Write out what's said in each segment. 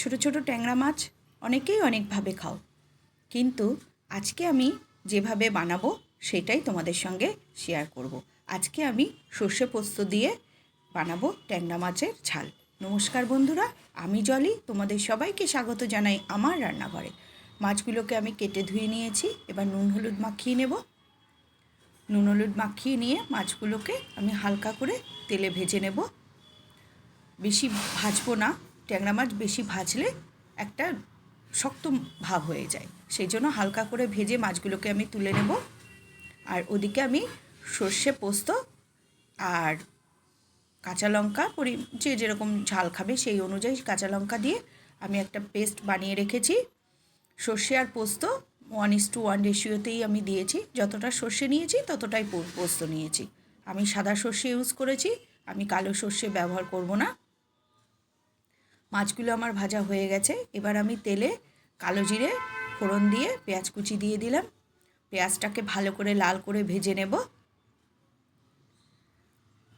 ছোট ছোট ট্যাংরা মাছ অনেকেই অনেকভাবে খাও। কিন্তু আজকে আমি যেভাবে বানাবো সেটাই তোমাদের সঙ্গে শেয়ার করব। আজকে আমি সর্ষে পোস্ত দিয়ে বানাবো ট্যাংরা মাছের ঝাল। নমস্কার বন্ধুরা, আমি জলি, তোমাদের সবাইকে স্বাগত জানাই আমার রান্নাঘরে। মাছগুলোকে আমি কেটে ধুয়ে নিয়েছি, এবার নুন হলুদ মাখিয়ে নেব। নুন হলুদ মাখিয়ে নিয়ে মাছগুলোকে আমি হালকা করে তেলে ভেজে নেব। বেশি ভাজবো না ট্যাংরা মাছ বেশি ভাজলে একটা শক্ত ভাব হয়ে যায়। সেই জন্য হালকা করে ভেজে মাছগুলোকে আমি তুলে নেব। আর ওদিকে আমি সর্ষে পোস্ত আর কাঁচা লঙ্কা পরি যে যেরকম ঝাল খাবে সেই অনুযায়ী কাঁচা লঙ্কা দিয়ে আমি একটা পেস্ট বানিয়ে রেখেছি। সর্ষে আর পোস্ত ওয়ান ইস টু ওয়ান রেশিওতেই আমি দিয়েছি। যতটা সর্ষে নিয়েছি ততটাই পোস্ত নিয়েছি। আমি সাদা সর্ষে ইউজ করেছি। আমি কালো সর্ষে ব্যবহার করব না। মাছগুলো আমার ভাজা হয়ে গেছে। এবার আমি তেলে কালো জিরে, ফোড়ন দিয়ে পেঁয়াজ কুচি দিয়ে দিলাম। পেঁয়াজটাকে ভালো করে লাল করে ভেজে নেব।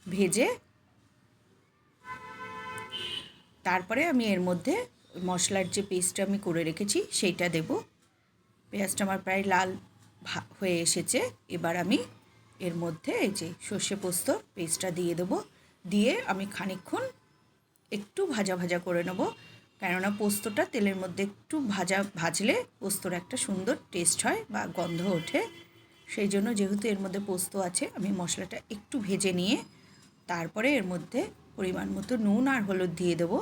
ভেজে তারপরে আমি এর মধ্যে মশলার যে পেস্টটা আমি করে রেখেছি, সেইটা দেব। পেঁয়াজটা আমার প্রায় লাল হয়ে এসেছে। এবার আমি এর মধ্যে এই যে সর্ষে পোস্ত পেস্টটা দিয়ে দেবো। দিয়ে আমি খানিকক্ষণ একটু ভাজা ভাজা করে নেব। কেননা পোস্তটা তেলের মধ্যে একটু ভাজা ভাজলে পোস্তর একটা সুন্দর টেস্ট হয় বা গন্ধ ওঠে। সেই জন্য যেহেতু এর মধ্যে পোস্ত আছে, আমি মশলাটা একটু ভেজে নিয়ে তারপরে এর মধ্যে পরিমাণ মতো নুন আর হলুদ দিয়ে দেবো।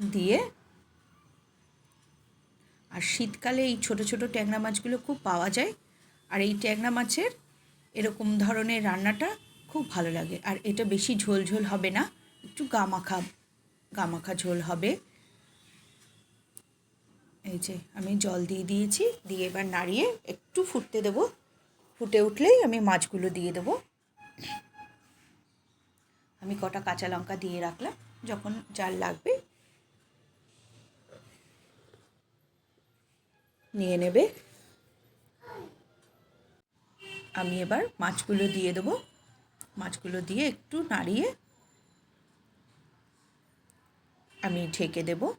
দিয়ে আর শীতকালে এই ছোট ছোট ট্যাংরা মাছগুলো খুব পাওয়া যায়। আর এই ট্যাংরা মাছের এরকম ধরনের রান্নাটা খুব ভালো লাগে। আর এটা বেশি ঝোল ঝোল হবে না, একটু গামাখা গামাখা ঝোল হবে। এই যে আমি জল দিয়ে দিয়েছি, দিয়ে এবার নাড়িয়ে একটু ফুটতে দেবো। ফুটে উঠলেই আমি মাছগুলো দিয়ে দেবো। আমি কটা কাঁচা লঙ্কা দিয়ে রাখলাম, যখন যার লাগবে। নিয়ে নেবে। আমি এবার মাছগুলো দিয়ে দেবো। মাছগুলো দিয়ে একটু নাড়িয়ে আমি ঢেকে দেব।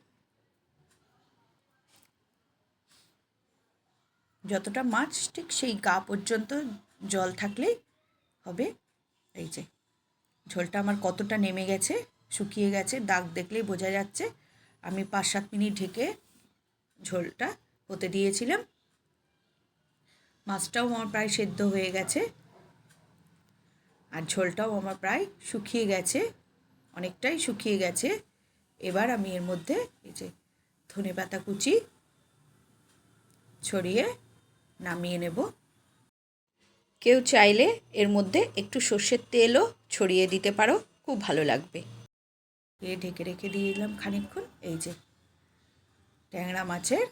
যতটা মাছ, ঠিক সেই গা পর্যন্ত জল থাকলেই হবে। এই যে, ঝোলটা আমার কতটা নেমে গেছে, শুকিয়ে গেছে, দাগ দেখলেই বোঝা যাচ্ছে। আমি পাঁচ সাত মিনিট ঢেকে ঝোলটা হতে দিয়েছিলাম। মাছটাও আমার প্রায় সেদ্ধ হয়ে গেছে। আর ঝোলটাও আমার প্রায় শুকিয়ে গেছে, অনেকটাই শুকিয়ে গেছে। এবার আমি এর মধ্যে এই যে ধনে পাতা কুচি ছড়িয়ে নামিয়ে নেব। কেউ চাইলে এর মধ্যে একটু সর্ষের তেলও ছড়িয়ে দিতে পারো, খুব ভালো লাগবে। এ ঢেকে রেখে দিয়ে দিলাম খানিকক্ষণ, এই যে ট্যাংরা মাছের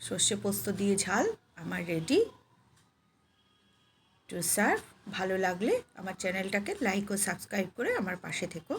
সর্ষে পোস্ত দিয়ে ঝাল আমার রেডি টু সার্ভ ভালো লাগলে আমার চ্যানেলটাকে লাইক ও সাবস্ক্রাইব করে আমার পাশে থেকো।